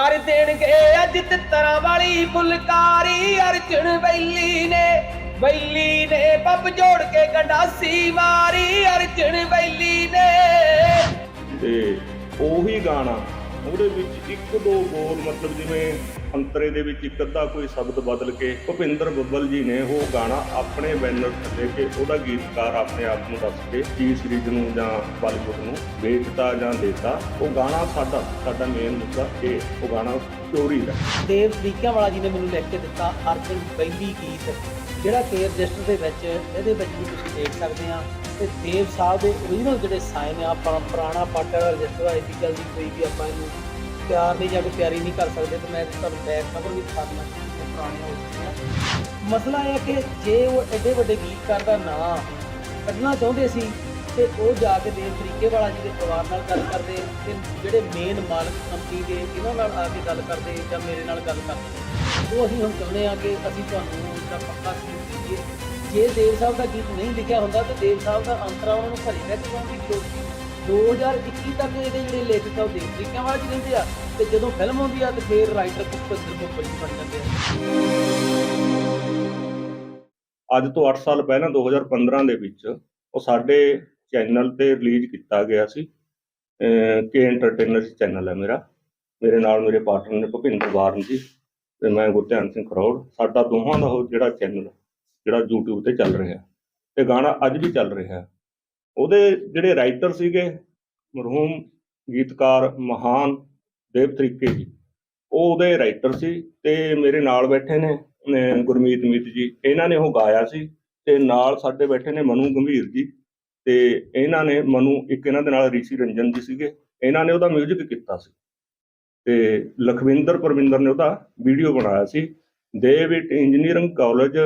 ਕਰ ਦੇਣਗੇ। ਅੱਜ ਤਿੱਤਰਾਂ ਵਾਲੀ ਫੁਲਕਾਰੀ ਅਰਜਣ ਬੈਲੀ ਨੇ ਬੈਲੀ ਨੇ ਪੱਪ ਜੋੜ ਕੇ ਗੰਡਾਸੀ ਮਾਰੀ ਅਰਜਣ ਬੈਲੀ ਨੇ। ਤੇ ਉਹੀ ਗਾਣਾ ਉਹਦੇ ਵਿੱਚ ਇੱਕ ਦੋ ਬੋਲ, ਮਤਲਬ ਜਿਵੇਂ ਅੰਤਰੇ ਦੇ ਵਿੱਚ ਇੱਕ ਅੱਧਾ ਕੋਈ ਸ਼ਬਦ ਬਦਲ ਕੇ ਭੁਪਿੰਦਰ ਬੱਬਲ ਜੀ ਨੇ ਉਹ ਗਾਣਾ ਆਪਣੇ ਬੈਨਰ ਥੱਲੇ ਕੇ ਉਹਦਾ ਗੀਤਕਾਰ ਆਪਣੇ ਆਪ ਨੂੰ ਦੱਸ ਕੇ ਟੀ ਸੀਰੀਜ਼ ਨੂੰ ਜਾਂ ਬਾਲੀਵੁੱਡ ਨੂੰ ਵੇਚਤਾ ਜਾਂ ਦੇਤਾ, ਉਹ ਗਾਣਾ ਸਾਡਾ ਸਾਡਾ ਮੇਨ ਮੁੱਦਾ ਇਹ, ਉਹ ਗਾਣਾ ਚੋਰੀ ਦਾ। ਦੇਵ ਤਰੀਕਿਆਂ ਵਾਲਾ ਜੀ ਨੇ ਮੈਨੂੰ ਲਿਖ ਕੇ ਦਿੱਤਾ ਅਰਜਨ ਬੈਲੀ ਗੀਤ। ਜਿਹੜਾ ਕਿ ਰਜਿਸਟਰ ਦੇ ਵਿੱਚ, ਇਹਦੇ ਵਿੱਚ ਵੀ ਤੁਸੀਂ ਦੇਖ ਸਕਦੇ ਆ ਤੇ ਦੇਵ ਸਾਹਿਬ ਦੇ origignal ਜਿਹੜੇ ਸਾਈਨ ਆ ਆਪਾਂ ਪੁਰਾਣਾ ਪਾਟਾ ਦਾ ਰਜਿਸਟਰ ਆ, ਇਹਦੀ ਗੱਲ ਕੋਈ ਵੀ ਆਪਾਂ ਇਹਨੂੰ ਪਿਆਰ ਨਹੀਂ ਜਾਂ ਕੋਈ ਪਿਆਰੀ ਨਹੀਂ ਕਰ ਸਕਦੇ ਤੇ ਮੈਂ ਤੁਹਾਨੂੰ ਬੈਕ ਕਵਰ ਵੀ ਦਿਖਾ ਦਿੰਦਾ ਕਿ ਪੁਰਾਣੇ ਹੋ ਚੁੱਕੇ ਆ। ਮਸਲਾ ਇਹ ਹੈ ਕਿ ਜੇ ਉਹ ਐਡੇ ਵੱਡੇ ਗੀਤਕਾਰ ਦਾ ਨਾਂ ਕੱਢਣਾ ਚਾਹੁੰਦੇ ਸੀ ਤੇ ਉਹ ਜਾ ਕੇ ਦੇਵ ਤਰੀਕੇ ਵਾਲਾ ਜੀ ਦੇ ਪਰਿਵਾਰ ਨਾਲ ਗੱਲ ਕਰਦੇ, ਤੇ ਜਿਹੜੇ ਮੇਨ ਮਾਲਕ ਕੰਪਨੀ ਦੇ, ਇਹਨਾਂ ਨਾਲ ਆ ਕੇ ਗੱਲ ਕਰਦੇ ਜਾਂ ਮੇਰੇ ਨਾਲ ਗੱਲ ਕਰਦੇ। ਉਹ ਅਸੀਂ ਹੁਣ ਚਾਹੁੰਦੇ ਆ ਕਿ ਅਸੀਂ ਤੁਹਾਨੂੰ ਜਿਹੜਾ ਪੱਕਾ ਸੀ ਦਈਏ ਜੇ ਦੇਵ ਸਾਹਿਬ ਦਾ ਗੀਤ ਨਹੀਂ ਲਿਖਿਆ ਹੁੰਦਾ ਤਾਂ ਦੇਵ ਸਾਹਿਬ ਦਾ ਅੰਤਰਾ ਉਹਨਾਂ ਨੂੰ ਘਰੇ ਬੈਠ ਕੇ ਦੀ ਲੋੜ ਸੀ 2021 ਤੱਕ ਇਹਦੇ ਜਿਹੜੇ ਲੇਖਕ ਆ ਉਹ ਦੇਵ ਤਰੀਕਿਆਂ ਵਾਲਾ ਜੀ ਰਹਿੰਦੇ ਆ ਤੇ ਜਦੋਂ ਫਿਲਮ ਆਉਂਦੀ ਆ ਤੇ ਫਿਰ ਰਾਈਟਰ ਭੁਪਿੰਦਰ ਭੁੱਪਲ ਜੀ ਬਣ ਜਾਂਦੇ ਆ। ਅੱਜ ਤੋਂ 8 ਸਾਲ ਪਹਿਲਾਂ 2015 ਦੇ ਵਿੱਚ ਉਹ ਸਾਡੇ ਚੈਨਲ ਤੇ ਰਿਲੀਜ਼ ਕੀਤਾ ਗਿਆ ਸੀ। ਕੇ ਐਂਟਰਟੇਨਰ ਚੈਨਲ ਹੈ ਮੇਰਾ। ਮੇਰੇ ਨਾਲ ਮੇਰੇ ਪਾਰਟਨਰ ਨੇ ਭੁਪਿੰਦਰ ਬਾਰਨ ਜੀ। ਤੇ ਮੈਂ ਗੁਰਧਿਆਨ ਸਿੰਘ ਖਰੋੜ, ਸਾਡਾ ਦੋਹਾਂ ਦਾ ਉਹ ਜਿਹੜਾ ਚੈਨਲ ਜਿਹੜਾ YouTube ਤੇ ਚੱਲ ਰਿਹਾ। ਤੇ ਗਾਣਾ ਅੱਜ ਵੀ ਚੱਲ ਰਿਹਾ। ਉਹਦੇ ਜਿਹੜੇ ਰਾਈਟਰ ਸੀਗੇ, ਮਰਹੂਮ ਗੀਤਕਾਰ ਮਹਾਨ ਦੇਵ ਤਰੀਕੇ ਜੀ, ਉਹ ਉਹਦੇ ਰਾਈਟਰ ਸੀ ਤੇ ਮੇਰੇ ਨਾਲ ਬੈਠੇ ਨੇ ਗੁਰਮੀਤ ਮੀਤ ਜੀ। ਇਹਨਾਂ ਨੇ ਉਹ ਗਾਇਆ ਸੀ ਤੇ ਨਾਲ ਸਾਡੇ ਬੈਠੇ ਨੇ ਮਨੂ ਗੰਭੀਰ ਜੀ। ਤੇ ਇਹਨਾਂ ਨੇ ਮਨੂ, ਇੱਕ ਇਹਨਾਂ ਦੇ ਨਾਲ ਰਿਸ਼ੀ ਰੰਜਨ ਜੀ ਸੀਗੇ। ਇਹਨਾਂ ਨੇ ਉਹਦਾ 뮤직 ਕੀਤਾ ਸੀ। ਤੇ ਲਖਵਿੰਦਰ ਪਰਵਿੰਦਰ ਨੇ ਉਹਦਾ ਵੀਡੀਓ ਬਣਾਇਆ ਸੀ। ਡੇਵਿਡ ਇੰਜੀਨੀਅਰਿੰਗ ਕਾਲਜ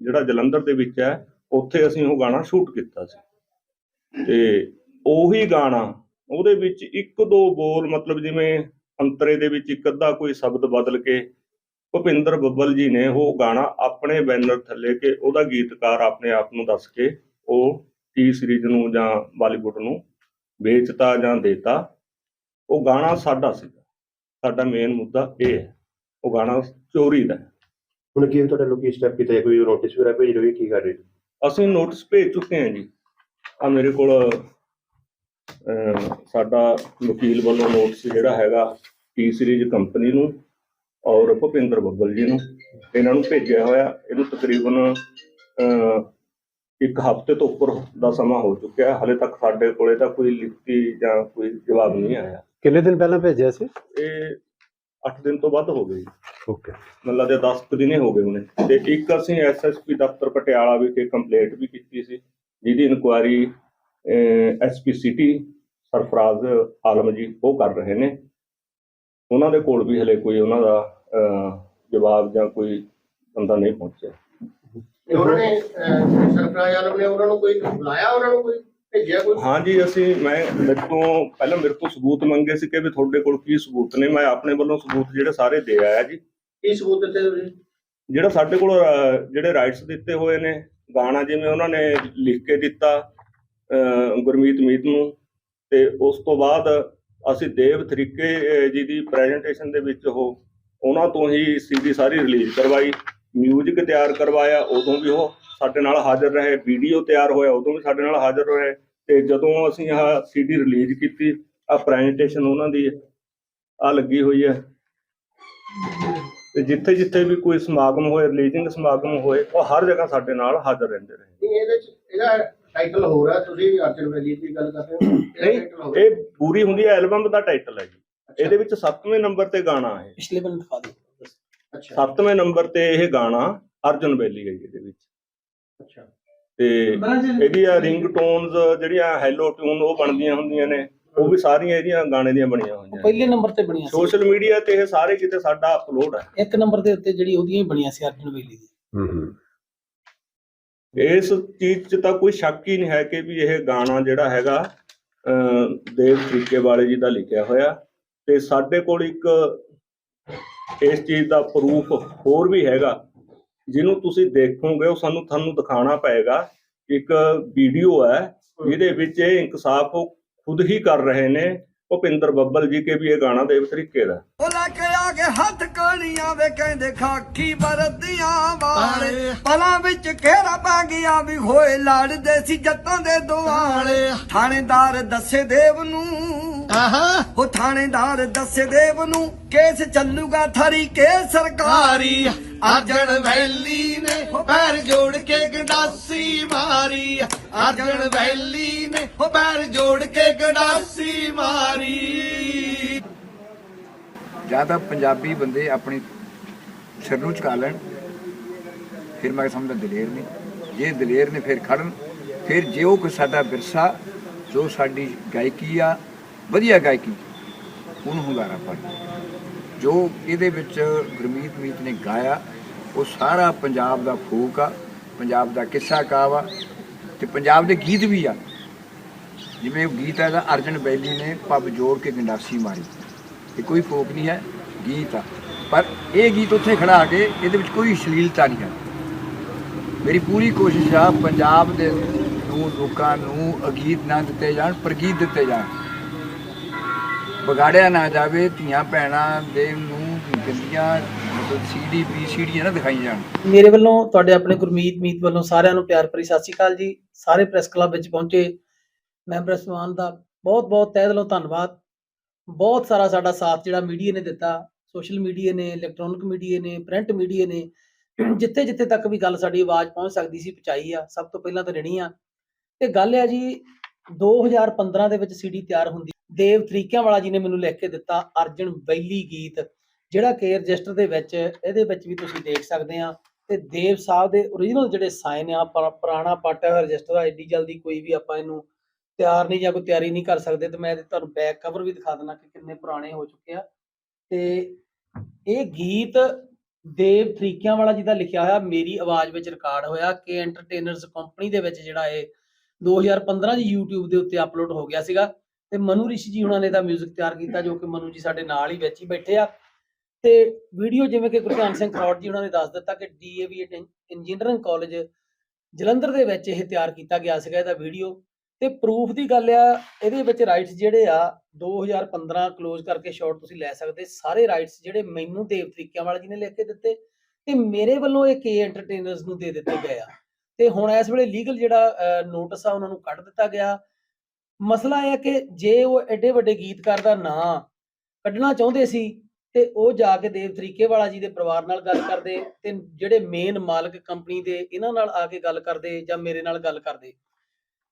ਜਿਹੜਾ ਜਲੰਧਰ ਦੇ ਵਿੱਚ ਹੈ, ਉੱਥੇ ਅਸੀਂ ਉਹ ਗਾਣਾ ਸ਼ੂਟ ਕੀਤਾ ਸੀ। ਤੇ ਉਹੀ ਗਾਣਾ, ਉਹਦੇ ਵਿੱਚ ਇੱਕ ਦੋ ਬੋਲ, ਮਤਲਬ ਜਿਵੇਂ ਅੰਤਰੇ ਦੇ ਵਿੱਚ ਇੱਕ ਅੱਧਾ ਕੋਈ ਸ਼ਬਦ ਬਦਲ ਕੇ ਭੁਪਿੰਦਰ ਬੱਬਲ ਜੀ ਨੇ ਉਹ ਗਾਣਾ ਆਪਣੇ ਬੈਨਰ ਥੱਲੇ ਕੇ ਉਹਦਾ ਗੀਤਕਾਰ ਆਪਣੇ ਆਪ ਨੂੰ ਦੱਸ ਕੇ ਉਹ ਟੀ ਸੀਰੀਜ਼ ਨੂੰ ਜਾਂ ਬਾਲੀਵੁੱਡ ਨੂੰ ਵੇਚਤਾ ਜਾਂ ਦੇਤਾ। ਉਹ ਗਾਣਾ ਸਾਡਾ ਸੀਗਾ। ਸਾਡਾ ਮੇਨ ਮੁੱਦਾ ਇਹ ਹੈ। ਉਹ ਗਾਣਾ ਚੋਰੀ ਦਾ ਹੈ। ਹੁਣ ਕੀ ਤੁਹਾਡੇ ਲੋਕੀ ਸਟੈਪ ਕੀਤਾ ਜਾਂ ਕੋਈ ਨੋਟਿਸ ਵਗੈਰਾ ਭੇਜ ਰਹੇ ਹੋ ਕੀ ਕਰ ਰਹੇ ਹੋ? ਅਸੀਂ ਨੋਟਿਸ ਭੇਜ ਚੁੱਕੇ ਹਾਂ ਜੀ। ਆ ਮੇਰੇ ਕੋਲ ਅਹ, ਸਾਡਾ ਵਕੀਲ ਵੱਲੋਂ ਨੋਟਿਸ ਜਿਹੜਾ ਹੈਗਾ ਟੀ ਸੀਰੀਜ਼ ਕੰਪਨੀ ਨੂੰ ਔਰ ਭੁਪਿੰਦਰ ਬੱਬਲ ਜੀ ਨੂੰ। ਇਹਨਾਂ ਨੂੰ ਭੇਜਿਆ ਹੋਇਆ। ਇਹਨੂੰ ਤਕਰੀਬਨ ਅਹ, ਇੱਕ ਹਫ਼ਤੇ ਤੋਂ ਉੱਪਰ ਦਾ ਸਮਾਂ ਹੋ ਚੁੱਕਿਆ। ਹੈ ਹਲੇ ਤੱਕ ਸਾਡੇ ਕੋਲੇ ਤਾਂ ਕੋਈ ਲਿਖਤੀ ਜਾਂ ਕੋਈ ਜਵਾਬ ਨਹੀਂ ਆਇਆ। ਕਿੰਨੇ ਦਿਨ ਪਹਿਲਾਂ ਭੇਜਿਆ ਸੀ? ਇਹ 8 ਦਿਨ ਤੋਂ ਵੱਧ ਹੋ ਗਏ ਜੀ। ਓਕੇ ਮੈਨੂੰ ਲੱਗਦਾ 10 ਕੁ ਦਿਨੇ ਹੋ ਗਏ ਉਹਨੇ ਤੇ ਇੱਕ ਅਸੀਂ ਐਸਐਸਪੀ ਦਫ਼ਤਰ ਪਟਿਆਲਾ ਵਿਖੇ ਕੰਪਲੇਂਟ ਵੀ ਕੀਤੀ ਸੀ ਜਿਹਦੀ inquiry SP city Sarfaraz Alam ji ਉਹ ਕਰ ਰਹੇ ਨੇ। ਉਹਨਾਂ ਦੇ ਕੋਲ ਵੀ ਹਲੇ ਕੋਈ ਉਹਨਾਂ ਦਾ ਜਵਾਬ ਜਾਂ ਕੋਈ ਬੰਦਾ ਨਹੀਂ ਪਹੁੰਚਿਆ। ਉਹਨਾਂ ਨੇ ਸਰਫਰਾਜ਼ ਆਲਮ ਨੇ ਉਹਨਾਂ ਨੂੰ ਕੋਈ ਬੁਲਾਇਆ ਉਹਨਾਂ ਨੂੰ ਕੋਈ? ਭੇਜਿਆ ਕੋਈ? ਹਾਂਜੀ ਅਸੀਂ ਮੈਂ ਮੇਰੇ ਤੋਂ ਪਹਿਲਾਂ ਮੇਰੇ ਤੋਂ ਸਬੂਤ ਮੰਗੇ ਸੀ ਕਿ ਵੀ ਤੁਹਾਡੇ ਕੋਲ ਕੀ ਸਬੂਤ ਨੇ। ਮੈਂ ਆਪਣੇ ਵੱਲੋਂ ਸਬੂਤ ਜਿਹੜੇ ਸਾਰੇ ਦੇ ਆਇਆ ਜੀ। ਕੀ ਸਬੂਤ ਦਿੱਤੇ ਤੁਸੀਂ? ਜਿਹੜਾ ਸਾਡੇ ਕੋਲ ਅਹ, ਜਿਹੜੇ ਰਾਈਟਸ ਦਿੱਤੇ ਹੋਏ ਨੇ ਗਾਣਾ ਜਿਵੇਂ ਉਹਨਾਂ ਨੇ ਲਿਖ ਕੇ ਦਿੱਤਾ ਅਹ, ਗੁਰਮੀਤ ਮੀਤ ਨੂੰ ਤੇ ਉਸ ਤੋਂ ਬਾਅਦ ਅਸੀਂ ਦੇਵ ਤਰੀਕੇ ਅਹ, ਜੀ ਦੀ ਪ੍ਰੈਜੈਂਟੇਸ਼ਨ ਦੇ ਵਿੱਚ ਉਹ ਉਹਨਾਂ ਤੋਂ ਹੀ ਸੀਡੀ ਸਾਰੀ ਰਿਲੀਜ਼ ਕਰਵਾਈ ਮਿਊਜ਼ਿਕ ਤਿਆਰ ਕਰਵਾਇਆ ਉਦੋਂ ਵੀ ਉਹ ਸਾਡੇ ਨਾਲ ਹਾਜ਼ਰ ਰਹੇ ਵੀਡੀਓ ਤਿਆਰ ਹੋਇਆ ਉਦੋਂ ਵੀ ਸਾਡੇ ਨਾਲ ਹਾਜ਼ਰ ਰਹੇ। ਤੇ ਜਦੋਂ ਅਸੀਂ ਆਹ ਸੀਡੀ ਰਿਲੀਜ਼ ਕੀਤੀ ਆ ਪ੍ਰੈਜੈਂਟੇਸ਼ਨ ਉਹਨਾਂ ਦੀ ਆ ਲੱਗੀ ਹੋਈ ਹੈ। ਤੇ ਜਿੱਥੇ ਜਿੱਥੇ ਵੀ ਕੋਈ ਸਮਾਗਮ ਹੋਏ ਰਿਲੀਜਿੰਗ ਸਮਾਗਮ ਹੋਏ ਉਹ ਹਰ ਜਗ੍ਹਾ ਸਾਡੇ ਨਾਲ ਹਾਜ਼ਰ ਰਹਿੰਦੇ ਰਹੇ। ਨਹੀਂ ਇਹਦੇ ਚ ਇਹਦਾ ਟਾਈਟਲ ਹੋਰ ਹੈ ਤੁਸੀਂ ਅਰਜਨ ਵੈਲੀ ਦੀ ਗੱਲ ਕਰ ਰਹੇ ਹੋ। ਇਹਦਾ ਨਹੀਂ title ਹੋਰ ਹੈ। ਇਹ ਪੂਰੀ ਹੁੰਦੀ ਹੈ ਐਲਬਮ ਦਾ ਟਾਈਟਲ ਹੈ ਜੀ। ਇਹਦੇ ਵਿੱਚ 7ਵੇਂ ਨੰਬਰ ਤੇ ਗਾਣਾ ਹੈ। ਪਿਛਲੇ ਬੰਦ ਦਿਖਾ ਦਿਓ। ਅੱਛਾ। 7ਵੇਂ ਨੰਬਰ ਤੇ ਇਹ ਗਾਣਾ ਅਰਜਨ ਬੈਲੀ ਹੈ ਜੀ ਇਹਦੇ ਵਿੱਚ। ਅੱਛਾ। ਤੇ ਇਹਦੀਆਂ ਰਿੰਗਟੋਨਸ ਜਿਹੜੀਆਂ ਹੈਲੋ ਟਿਊਨ ਉਹ ਬਣਦੀਆਂ ਹੁੰਦੀਆਂ ਨੇ ਉਹ ਵੀ ਸਾਰੀਆਂ ਇਹਦੀਆਂ ਗਾਣੇ ਦੀਆਂ ਬਣੀਆਂ ਹੋਈਆਂ ਪਹਿਲੇ ਨੰਬਰ ਤੇ ਬਣੀਆਂ ਸੀ। ਸੋਸ਼ਲ ਮੀਡੀਆ ਤੇ ਇਹ ਸਾਰੇ ਕਿਤੇ ਸਾਡਾ ਅਪਲੋਡ ਹੈ। ਇੱਕ ਨੰਬਰ ਦੇ ਉੱਤੇ ਜਿਹੜੀ ਉਹਦੀਆਂ ਹੀ ਬਣੀਆਂ ਸੀ ਅਰਜਨ ਵੇਲੀ ਦੀ। ਹੂੰ ਹੂੰ। ਇਸ ਚੀਜ਼ 'ਚ ਤਾਂ ਕੋਈ ਸ਼ੱਕ ਹੀ ਨਹੀਂ ਹੈ ਕਿ ਵੀ ਇਹ ਗਾਣਾ ਜਿਹੜਾ ਹੈਗਾ ਦੇਵ ਤਰੀਕੇ ਵਾਲੇ ਜੀ ਦਾ ਲਿਖਿਆ ਹੋਇਆ। ਤੇ ਸਾਡੇ ਕੋਲ ਇੱਕ ਇਸ ਚੀਜ਼ ਦਾ ਪ੍ਰੂਫ ਹੋਰ ਵੀ ਹੈਗਾ। ਜਿਹਨੂੰ ਤੁਸੀਂ ਦੇਖੋਗੇ ਉਹ ਸਾਨੂੰ ਤੁਹਾਨੂੰ ਦਿਖਾਣਾ ਪਏਗਾ। ਇੱਕ ਵੀਡੀਓ ਹੈ ਜਿਹਦੇ ਵਿੱਚ ਇਹ ਇਨਕਸ਼ਾਫ ਉਹ ਖੁਦ ਹੀ ਕਰ ਰਹੇ ਨੇ ਭੁਪਿੰਦਰ ਬੱਬਲ ਜੀ ਕੇ ਵੀ ਇਹ ਗਾਣਾ ਦੇਵ ਤਰੀਕੇ ਦਾ। ਉਹ ਲੈ ਕੇ ਆ ਕੇ ਹੱਥ ਕਾਲੀਆਂ ਵੇ ਕਹਿੰਦੇ ਖਾਕੀ ਵਰਦੀਆਂ ਵਾਲੇ। ਪਲਾਂ ਵਿੱਚ ਘੇਰਾ ਪਾ ਗਿਆ ਵੀ ਹੋਏ ਲੜਦੇ ਸੀ ਜੱਟਾਂ ਦੇ ਦੁਆਲੇ। ਥਾਣੇਦਾਰ ਦੱਸੇ ਦੇਵ ਨੂੰ ਆਹਾ। ਉਹ ਥਾਣੇਦਾਰ ਦੱਸੇ ਦੇਵ ਨੂੰ ਕੇਸ ਚੱਲੂਗਾ ਥਰੀ ਕੇ ਸਰਕਾਰੀ। ਅਰਜਨ ਵੈਲੀ ਨੇ ਪੈਰ ਜੋੜ ਕੇ ਗੰਡਾਸੀ ਮਾਰੀ। ਅਰਜਨ ਵੈਲੀ ਨੇ ਪੈਰ ਜੋੜ ਕੇ ਗੰਡਾਸੀ ਮਾਰੀ। ਜਾਂ ਤਾਂ ਪੰਜਾਬੀ ਬੰਦੇ ਆਪਣੀ ਸਿਰ ਨੂੰ ਝੁਕਾ ਲੈਣ ਫਿਰ ਮੈਂ ਸਮਝਦਾ ਦਲੇਰ ਨੇ। ਜੇ ਦਲੇਰ ਨੇ ਫਿਰ ਖੜਨ ਫਿਰ ਜੇ ਉਹ ਕੋਈ ਸਾਡਾ ਵਿਰਸਾ ਜੋ ਸਾਡੀ ਗਾਇਕੀ ਆ ਵਧੀਆ ਗਾਇਕੀ ਉਹਨੂੰ ਹੁੰਗਾਰਾ ਪਾ ਜੋ ਇਹਦੇ ਵਿੱਚ ਗੁਰਮੀਤ ਮੀਤ ਨੇ ਗਾਇਆ, ਉਹ ਸਾਰਾ ਪੰਜਾਬ ਦਾ ਫੋਕ ਆ, ਪੰਜਾਬ ਦਾ ਕਿੱਸਾ ਕਾਵਾ ਤੇ ਪੰਜਾਬ ਦੇ ਗੀਤ ਵੀ ਆ। ਜਿਵੇਂ ਗੀਤ ਹੈ ਦਾ ਅਰਜਨ ਬੈਲੀ ਨੇ ਪੱਬ ਜੋੜ ਕੇ ਗੰਡਾਸੀ ਮਾਰੀ। ਇਹ ਕੋਈ ਫੋਕ ਨਹੀਂ ਹੈ, ਗੀਤ ਆ। ਪਰ ਇਹ ਗੀਤ ਉੱਥੇ ਖੜਾ ਕੇ ਇਹਦੇ ਵਿੱਚ ਕੋਈ ਅਸ਼ਲੀਲਤਾ ਨਹੀਂ ਹੈ। ਮੇਰੀ ਪੂਰੀ ਕੋਸ਼ਿਸ਼ ਆ, ਪੰਜਾਬ ਦੇ ਨੂੰ, ਲੋਕਾਂ ਨੂੰ ਅਗੀਤ ਨਾ ਦਿੱਤੇ ਜਾਣ, ਪ੍ਰਗੀਤ ਦਿੱਤੇ ਜਾਣ। ਵਿਗਾੜਿਆ ਨਾ ਜਾਵੇ, ਧੀਆਂ ਭੈਣਾਂ ਦੇ ਨੂੰ ਗੰਦੀਆਂ ਮਤਲਬ ਸੀਡੀ ਪੀਸੀਡੀ ਨਾ ਦਿਖਾਈ ਜਾਣ। ਮੇਰੇ ਵੱਲੋਂ, ਤੁਹਾਡੇ ਆਪਣੇ ਗੁਰਮੀਤ ਮੀਤ ਵੱਲੋਂ ਸਾਰਿਆਂ ਨੂੰ ਪਿਆਰ ਭਰੀ ਸਤਿ ਸ਼੍ਰੀ ਅਕਾਲ ਜੀ। ਸਾਰੇ ਪ੍ਰੈਸ ਕਲੱਬ ਵਿੱਚ ਪਹੁੰਚੇ। ਮੈਂਬਰ ਸਮਾਨ ਦਾ ਬਹੁਤ ਬਹੁਤ ਤਹਿ ਦਿਲੋਂ ਧੰਨਵਾਦ। ਬਹੁਤ ਸਾਰਾ ਸਾਡਾ ਸਾਥ ਜਿਹੜਾ ਮੀਡੀਆ ਨੇ ਦਿੱਤਾ। ਸੋਸ਼ਲ ਮੀਡੀਆ ਨੇ, ਇਲੈਕਟ੍ਰੋਨਿਕ ਮੀਡੀਆ ਨੇ, ਪ੍ਰਿੰਟ ਮੀਡੀਆ ਨੇ ਜਿੱਥੇ ਜਿੱਥੇ ਤੱਕ ਵੀ ਗੱਲ ਸਾਡੀ ਆਵਾਜ਼ ਪਹੁੰਚ ਸਕਦੀ ਸੀ, ਪਹੁੰਚਾਈ ਆ। ਸਭ ਤੋਂ ਪਹਿਲਾਂ ਤਾਂ ਰਣੀ ਆ। ਤੇ ਗੱਲ ਆ ਜੀ 2015 ਦੇ ਵਿੱਚ ਸੀਡੀ ਤਿਆਰ ਹੁੰਦੀ ਦੇਵ ਤਰੀਕਿਆਂ ਵਾਲਾ ਜੀ ਨੇ ਮੈਨੂੰ ਲਿਖ ਕੇ ਦਿੱਤਾ ਅਰਜਨ ਬੈਲੀ ਗੀਤ, ਜਿਹੜਾ ਕਿ ਰਜਿਸਟਰ ਦੇ ਵਿੱਚ, ਇਹਦੇ ਵਿੱਚ ਵੀ ਤੁਸੀਂ ਦੇਖ ਸਕਦੇ ਆ। ਤੇ ਦੇਵ ਸਾਹਿਬ ਦੇ origignal ਜਿਹੜੇ ਸਾਈਨ ਆ ਪੁਰਾਣਾ ਪਾਟਾ ਰਜਿਸਟਰ ਐਡੀ ਜਲਦੀ ਕੋਈ ਵੀ ਆਪਾਂ ਇਹਨੂੰ ਤਿਆਰ ਨਹੀਂ ਜਾਂ ਕੋਈ ਤਿਆਰੀ ਨਹੀਂ ਕਰ ਸਕਦੇ, ਤੇ ਮੈਂ ਇਹਦੇ ਤੁਹਾਨੂੰ ਬੈਕ ਕਵਰ ਵੀ ਦਿਖਾ ਦਿੰਦਾ ਕਿ ਕਿੰਨੇ ਪੁਰਾਣੇ ਹੋ ਚੁੱਕੇ ਆ। ਤੇ ਇਹ ਗੀਤ ਦੇਵ ਤਰੀਕਿਆਂ ਵਾਲਾ ਜਿਹਦਾ ਲਿਖਿਆ ਹੋਇਆ, ਮੇਰੀ ਆਵਾਜ਼ ਵਿੱਚ ਰਿਕਾਰਡ ਹੋਇਆ ਕਿ ਐਂਟਰਟੇਨਰਸ ਕੰਪਨੀ ਦੇ ਵਿੱਚ ਜਿਹੜਾ ਇਹ 2015 ਚ YouTube ਦੇ ਉੱਤੇ ਅਪਲੋਡ ਹੋ ਗਿਆ ਸੀਗਾ। ਤੇ ਮਨੂ ਰਿਸ਼ੀ ਜੀ ਉਹਨਾਂ ਨੇ ਦਾ 뮤직 ਤਿਆਰ ਕੀਤਾ ਜੋ ਕਿ ਮਨੂ ਜੀ ਸਾਡੇ ਨਾਲ ਹੀ ਵਿੱਚ ਹੀ ਬੈਠੇ ਆ। ਤੇ ਵੀਡੀਓ ਜਿਵੇਂ ਕਿ ਗੁਰਧਿਆਨ ਸਿੰਘ ਖਰੋੜ ਜੀ ਉਹਨਾਂ ਨੇ ਦੱਸ ਦਿੱਤਾ ਕਿ ਡੀਏਵੀ ਇੰਜੀਨੀਅਰਿੰਗ ਕਾਲਜ ਜਲੰਧਰ ਦੇ ਵਿੱਚ ਇਹ ਤਿਆਰ ਕੀਤਾ ਗਿਆ ਸੀਗਾ ਇਹਦਾ ਵੀਡੀਓ ਤੇ ਪ੍ਰੂਫ ਦੀ ਗੱਲ ਆ, ਇਹਦੇ ਵਿੱਚ ਰਾਈਟਸ ਜਿਹੜੇ ਆ 2015 ਕਲੋਜ਼ ਕਰਕੇ ਸ਼ਾਟ ਤੁਸੀਂ ਲੈ ਸਕਦੇ। ਸਾਰੇ ਰਾਈਟਸ ਜਿਹੜੇ ਮੈਨੂੰ ਦੇਵ ਤਰੀਕਿਆਂ ਵਾਲਾ ਜੀ ਨੇ ਲਿਖ ਕੇ ਦਿੱਤੇ ਤੇ ਮੇਰੇ ਵੱਲੋਂ ਇਹ ਕੇ ਐਂਟਰਟੇਨਰਸ ਨੂੰ ਦੇ ਦਿੱਤੇ ਗਏ ਆ। ਤੇ ਹੁਣ ਇਸ ਵੇਲੇ ਲੀਗਲ ਜਿਹੜਾ ਨੋਟਿਸ ਆ, ਉਹਨਾਂ ਨੂੰ ਕੱਢ ਦਿੱਤਾ ਗਿਆ। ਮਸਲਾ ਇਹ ਹੈ ਕਿ ਜੇ ਉਹ ਐਡੇ ਵੱਡੇ ਗੀਤਕਾਰ ਦਾ ਨਾਂ ਕੱਢਣਾ ਚਾਹੁੰਦੇ ਸੀ ਤੇ ਉਹ ਜਾ ਕੇ ਦੇਵ ਤਰੀਕੇ ਵਾਲਾ ਜੀ ਦੇ ਪਰਿਵਾਰ ਨਾਲ ਗੱਲ ਕਰਦੇ ਤੇ ਜਿਹੜੇ ਮੇਨ ਮਾਲਕ ਕੰਪਨੀ ਦੇ ਇਹਨਾਂ ਨਾਲ ਆ ਕੇ ਗੱਲ ਕਰਦੇ ਜਾਂ ਮੇਰੇ ਨਾਲ ਗੱਲ ਕਰਦੇ,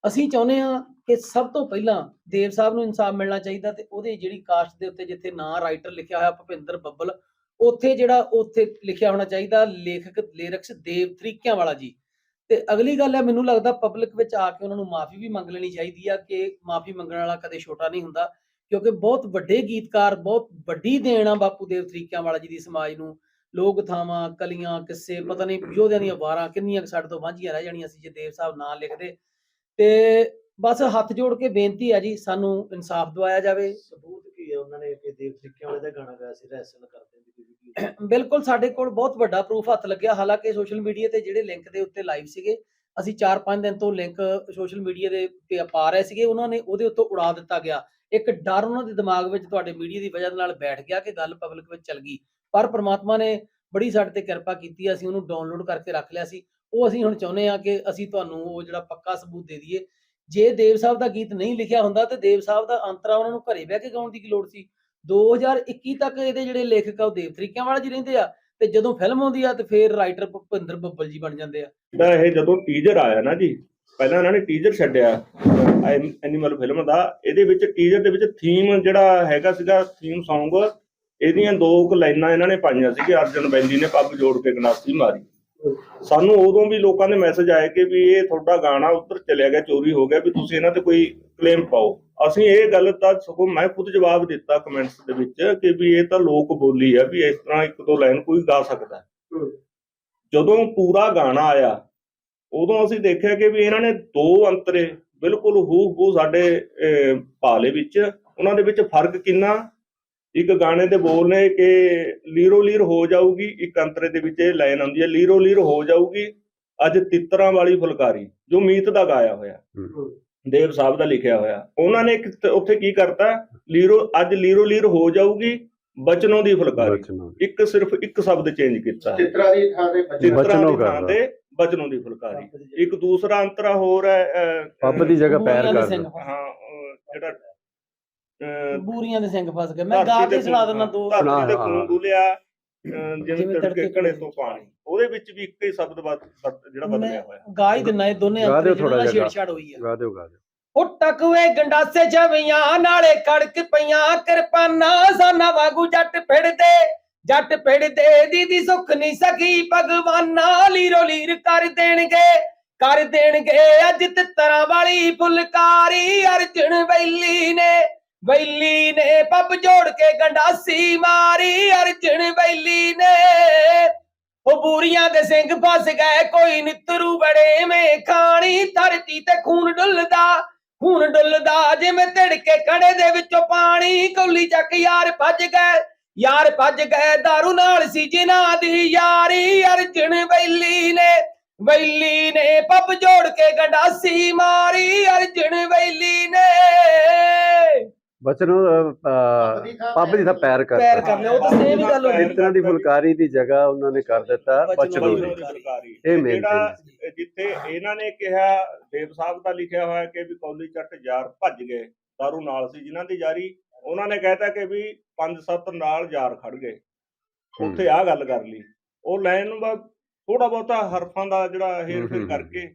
ਅਸੀਂ ਚਾਹੁੰਦੇ ਹਾਂ ਕਿ ਸਭ ਤੋਂ ਪਹਿਲਾਂ ਦੇਵ ਸਾਹਿਬ ਨੂੰ ਇਨਸਾਫ ਮਿਲਣਾ ਚਾਹੀਦਾ ਤੇ ਉਹਦੇ ਜਿਹੜੀ ਕਾਸਟ ਦੇ ਉੱਤੇ ਜਿੱਥੇ ਨਾਂ ਰਾਈਟਰ ਲਿਖਿਆ ਹੋਇਆ ਭੁਪਿੰਦਰ ਬੱਬਲ, ਉੱਥੇ ਜਿਹੜਾ ਉੱਥੇ ਲਿਖਿਆ ਹੋਣਾ ਚਾਹੀਦਾ ਲੇਖਕ, ਲਿਰਿਕਸ ਦੇਵ ਤਰੀਕਿਆਂ ਵਾਲਾ ਜੀ। ਤੇ ਅਗਲੀ ਗੱਲ ਹੈ, ਮੈਨੂੰ ਲੱਗਦਾ ਪਬਲਿਕ ਵਿੱਚ ਆ ਕੇ ਉਹਨਾਂ ਨੂੰ ਮਾਫੀ ਵੀ ਮੰਗ ਲੈਣੀ ਚਾਹੀਦੀ ਆ ਕਿ ਮਾਫੀ ਮੰਗਣ ਵਾਲਾ ਕਦੇ ਛੋਟਾ ਨਹੀਂ ਹੁੰਦਾ, ਕਿਉਂਕਿ ਬਹੁਤ ਵੱਡੇ ਗੀਤਕਾਰ, ਬਹੁਤ ਵੱਡੀ ਦੇਣ ਆ ਬਾਪੂ ਦੇਵ ਤਰੀਕਿਆਂ ਵਾਲਾ ਜੀ ਦੀ ਸਮਾਜ ਨੂੰ। ਲੋਕ ਥਾਵਾਂ, ਕਲੀਆਂ, ਕਿੱਸੇ, ਪਤਾ ਨਹੀਂ ਯੋਧਿਆਂ ਦੀਆਂ ਵਾਰਾਂ ਕਿੰਨੀਆਂ ਸਾਡੇ ਤੋਂ ਵਾਂਝੀਆਂ ਰਹਿ ਜਾਣੀਆਂ ਸੀ ਜੇ ਦੇਵ ਸਾਹਿਬ ਨਾਂ ਲਿਖਦੇ। ਤੇ ਬਸ ਹੱਥ ਜੋੜ ਕੇ ਬੇਨਤੀ ਆ ਜੀ, ਸਾਨੂੰ ਇਨਸਾਫ ਦਵਾਇਆ ਜਾਵੇ। ਸਬੂਤ ਕੀ ਹੈ ਉਹਨਾਂ ਨੇ ਕਿ ਦੇਵ ਤਰੀਕੇ ਵਾਲੇ ਦਾ ਗਾਣਾ ਗਾਇਆ ਸੀ ਰੈਸਲ ਕਰਦੇ ਦੀ ਬਿਲਕੁਲ ਸਾਡੇ ਕੋਲ ਬਹੁਤ ਵੱਡਾ ਪ੍ਰੂਫ ਹੱਥ ਲੱਗਿਆ। ਹਾਲਾਂਕਿ ਸੋਸ਼ਲ ਮੀਡੀਆ ਤੇ ਜਿਹੜੇ ਲਿੰਕ ਦੇ ਉੱਤੇ ਲਾਈਵ ਸੀਗੇ, ਅਸੀਂ 4-5 ਦਿਨ ਤੋਂ ਲਿੰਕ ਸੋਸ਼ਲ ਮੀਡੀਆ ਦੇ ਉੱਤੇ ਪਾ ਰਹੇ ਸੀਗੇ। ਉਹਨਾਂ ਨੇ ਉਹਦੇ ਉੱਤੇ ਉਡਾ ਦਿੱਤਾ ਗਿਆ। ਇੱਕ ਡਰ ਉਹਨਾਂ ਦੇ ਦਿਮਾਗ ਵਿੱਚ ਤੁਹਾਡੇ ਮੀਡੀਆ ਦੀ ਵਜ੍ਹਾ ਨਾਲ ਬੈਠ ਗਿਆ ਕਿ ਗੱਲ ਪਬਲਿਕ ਵਿੱਚ ਚੱਲ ਗਈ। ਪਰ ਪ੍ਰਮਾਤਮਾ ਨੇ ਬੜੀ ਸਾਡੇ ਤੇ ਕਿਰਪਾ ਕੀਤੀ, ਅਸੀਂ ਉਹਨੂੰ ਡਾਊਨਲੋਡ ਕਰਕੇ ਰੱਖ ਲਿਆ ਸੀ। ਉਹ ਅਸੀਂ ਹੁਣ ਚਾਹੁੰਦੇ ਹਾਂ ਕਿ ਅਸੀਂ ਤੁਹਾਨੂੰ ਉਹ ਜਿਹੜਾ ਪੱਕਾ ਸਬੂਤ ਦੇ ਦਈਏ। ਜੇ ਦੇਵ ਸਾਹਿਬ ਦਾ ਗੀਤ ਨਹੀਂ ਲਿਖਿਆ ਹੁੰਦਾ, ਤੇ ਦੇਵ ਸਾਹਿਬ ਦਾ ਅੰਤਰਾ ਉਹਨਾਂ ਨੂੰ ਘਰੇ ਬਹਿ ਕੇ ਗਾਉਣ ਦੀ ਕੀ ਲੋੜ ਸੀ? 2021 ਤੱਕ ਇਹਦੇ ਜਿਹੜੇ ਲੇਖਕ ਆ ਉਹ ਦੇਵ ਤਰੀਕਿਆਂ ਵਾਲਾ ਜੀ ਰਹਿੰਦੇ ਆ ਤੇ ਜਦੋਂ ਫਿਲਮ ਆਉਂਦੀ ਆ ਤੇ ਫਿਰ ਰਾਈਟਰ ਭੁਪਿੰਦਰ ਬੱਬਲ ਜੀ ਬਣ ਜਾਂਦੇ ਆ। ਦਾ ਇਹ ਜਦੋਂ ਟੀਜ਼ਰ ਆਇਆ ਨਾ ਜੀ, ਪਹਿਲਾਂ ਇਹਨਾਂ ਨੇ ਟੀਜ਼ਰ ਛੱਡਿਆ ਐਨੀਮਲ ਫਿਲਮ ਦਾ, ਇਹਦੇ ਵਿੱਚ ਟੀਜ਼ਰ ਦੇ ਵਿੱਚ ਥੀਮ ਜਿਹੜਾ ਹੈਗਾ ਸੀਗਾ ਥੀਮ Song, ਇਹਦੀਆਂ ਦੋ ਕੁ ਲਾਈਨਾਂ ਇਹਨਾਂ ਨੇ ਪਾਈਆਂ ਸੀ ਕਿ ਅਰਜਨ ਬੈਂਦੀ ਨੇ ਪੱਬ ਜੋੜ ਕੇ ਗਨਾਸੀ ਮਾਰੀ। ਸਾਨੂੰ ਉਦੋਂ ਵੀ ਲੋਕਾਂ ਦੇ ਮੈਸੇਜ ਆਏ ਕਿ ਵੀ ਇਹ ਤੁਹਾਡਾ ਗਾਣਾ ਉੱਧਰ ਚਲਿਆ ਗਿਆ, ਚੋਰੀ ਹੋ ਗਿਆ, ਵੀ ਤੁਸੀਂ ਇਹਨਾਂ ਤੇ ਕੋਈ ਕਲੇਮ ਪਾਓ। ਅਸੀਂ ਇਹ ਗੱਲ ਤਾਂ ਸਗੋਂ ਮੈਂ ਖੁਦ ਜਵਾਬ ਦਿੱਤਾ ਕਮੈਂਟਸ ਦੇ ਵਿੱਚ ਕਿ ਵੀ ਇਹ ਤਾਂ ਲੋਕ ਬੋਲੀ ਆ ਵੀ ਇਸ ਤਰ੍ਹਾਂ ਇੱਕ ਦੋ ਲਾਈਨ ਕੋਈ ਗਾ ਸਕਦਾ। ਹੈ। ਜਦੋਂ ਪੂਰਾ ਗਾਣਾ ਆਇਆ ਉਦੋਂ ਅਸੀਂ ਦੇਖਿਆ ਕਿ ਵੀ ਇਹਨਾਂ ਨੇ ਦੋ ਅੰਤਰੇ ਬਿਲਕੁਲ ਹੂ ਸਾਡੇ ਭਾਲੇ ਵਿੱਚ ਉਹਨਾਂ ਦੇ ਵਿੱਚ ਫ਼ਰਕ ਕਿੰਨਾ? ਇੱਕ ਗਾਣੇ ਦੇ ਬੋਲ ਨੇ ਕਿ ਲੀਰੋ ਲੀਰ ਹੋ ਜਾਊਗੀ ਇੱਕ ਅੰਤਰੇ ਦੇ ਵਿੱਚ ਇਹ ਲਾਈਨ ਆਉਂਦੀ ਹੈ ਲੀਰੋ ਲੀਰ ਹੋ ਜਾਊਗੀ ਅੱਜ ਤਿੱਤਰਾਂ ਵਾਲੀ ਫੁਲਕਾਰੀ ਜੋ ਮੀਤ ਦਾ ਗਾਇਆ ਹੋਇਆ। ਦੇਵ ਸਾਹਿਬ ਦਾ ਲਿਖਿਆ ਹੋਇਆ। ਉਹਨਾਂ ਨੇ ਇੱਕ ਉੱਥੇ ਕੀ ਕਰਤਾ? ਲੀਰੋ ਅੱਜ ਲੀਰੋ ਲੀਰ ਹੋ ਜਾਊਗੀ ਬਚਨੋਂ ਦੀ ਫੁਲਕਾਰੀ। ਇੱਕ ਸਿਰਫ ਇੱਕ ਸ਼ਬਦ ਚੇਂਜ ਕੀਤਾ। ਚਿੱਤਰਾਂ ਦੀ ਥਾਂ ਤੇ ਬਚਨੋਂ। ਦੀ ਥਾਂ ਕਰਨਾ। ਤੇ ਬਚਨੋਂ ਦੀ ਫੁਲਕਾਰੀ। ਇੱਕ ਦੂਸਰਾ ਅੰਤਰਾ ਹੋਰ ਹੈ ਪੱਬ ਦੀ ਜਗ੍ਹਾ ਪੈਰ ਕਰ। ਹਾਂ ਜਿਹੜਾ ਬੂਰੀਆਂ ਦੇ ਸਿੰਘ ਫਸ ਗਏ। ਮੈਂ ਗਾ ਕੇ ਸੁਣਾ ਦਿੰਦਾ ਦੋ ਧਰਤੀ ਤੇ ਹਾਂ। ਖੂਨ ਡੁੱਲਿਆ ਅਹ, ਜਿਵੇਂ ਤੜਕੇ ਘੜੇ ਤੋਂ ਪਾਣੀ। ਉਹਦੇ ਵਿੱਚ ਵੀ ਇੱਕ ਹੀ ਸ਼ਬਦ ਬਦ- ਜਿਹੜਾ ਬਦਲਿਆ ਹੋਇਆ। ਗਾ ਹੀ ਦਿੰਨਾ ਇਹ ਦੋਨੇ ਗਾ ਦਿਓ ਅੰਤਰੇ ਥੋੜ੍ਹਾ ਜਿਹੜਾ ਜਿਹਾ। ਛੇੜਛਾੜ ਹੋਈ ਆ। ਗਾ ਦਿਓ ਗਾ ਦਿਓ। ਉਹ ਟਕਵੇ ਗੰਡਾਸੇ ਜਵੀਆਂ ਨਾਲੇ ਖੜਕ ਪਈਆਂ ਕਿਰਪਾਨਾਂ ਸਾਨਾ ਵਾਂਗੂ ਜੱਟ ਫਿੜਦੇ ਜੱਟ ਫਿੜਦੇ ਦੀਦੀ ਸੁੱਖ ਨਹੀਂ ਸਕੀ ਭਗਵਾਨਾ ਲੀਰੋ ਲੀਰ ਕਰ ਦੇਣਗੇ ਕਰ ਦੇਣਗੇ ਅੱਜ ਤਿੱਤਰਾਂ ਵਾਲੀ ਫੁਲਕਾਰੀ ਅਰਜਣ ਵੈਲੀ ਨੇ ਵੈਲੀ ਨੇ ਪੱਬ ਜੋੜ ਕੇ ਗੰਡਾਸੀ ਮਾਰੀ ਅਰਜਣ ਵੈਲੀ ਨੇ। ਉਹ ਬੂਰੀਆਂ ਦੇ ਸਿੰਘ ਫਸ ਗਏ, ਕੋਈ ਨਿੱਤਰੂ ਬੜੇ ਮੇ ਖਾਣੀ, ਧਰਤੀ ਤੇ ਖੂਨ ਡੁੱਲਦਾ ਖੂਨ ਡੁੱਲਦਾ, ਜਿਵੇਂ ਧੜਕੇ ਕੜੇ ਦੇ ਵਿੱਚੋਂ ਪਾਣੀ, ਕੌਲੀ ਚੱਕ ਯਾਰ ਭੱਜ ਗਏ, ਯਾਰ ਭੱਜ ਗਏ दारू ਨਾਲ ਸੀ ਜਿਨ੍ਹਾਂ ਦੀ ਯਾਰੀ ਅਰਜਣ ਵੈਲੀ ਨੇ ਵੈਲੀ ਨੇ ਪੱਬ ਜੋੜ ਕੇ ਗੰਡਾਸੀ ਮਾਰੀ ਅਰਜਣ ਵੈਲੀ ਨੇ। ਬਚਨੋਂ ਪੱਬ ਦੀ ਥਾਂ ਪੈਰ ਕਰ ਪੈਰ। ਕਰ ਲਿਆ ਉਹ ਤਾਂ ਸੇਮ ਹੀ ਗੱਲ ਹੋ ਗਈ। ਚਿੱਤਰਾਂ ਦੀ ਫੁਲਕਾਰੀ ਦੀ ਜਗ੍ਹਾ ਉਹਨਾਂ ਨੇ ਕਰ ਦਿੱਤਾ ਬਚਨੋਂ ਦੀ ਫੁਲਕਾਰੀ। ਇਹ change ਜਿੱਥੇ ਇਹਨਾਂ ਨੇ ਕਿਹਾ ਦੇਵ ਸਾਹਿਬ ਦਾ ਲਿਖਿਆ ਹੋਇਆ ਕਿ ਵੀ ਕੌਲੀ ਚੱਟ ਯਾਰ ਭੱਜ ਗਏ ਦਾਰੂ ਨਾਲ ਸੀ ਜਿਨ੍ਹਾਂ ਦੀ ਜਾਰੀ ਉਹਨਾਂ ਨੇ ਕਹਿਤਾ ਕਿ ਵੀ ਪੰਜ ਸੱਤ ਨਾਲ ਯਾਰ ਖੜ ਗਏ। ਉੱਥੇ ਆ ਗੱਲ ਕਰ ਲਈ। ਉਹ ਲਾਈਨ ਨੂੰ ਥੋੜਾ ਬਹੁਤਾ ਹਰਫਾਂ ਦਾ ਜਿਹੜਾ ਹੇਰ ਫੇਰ। ਕਰਕੇ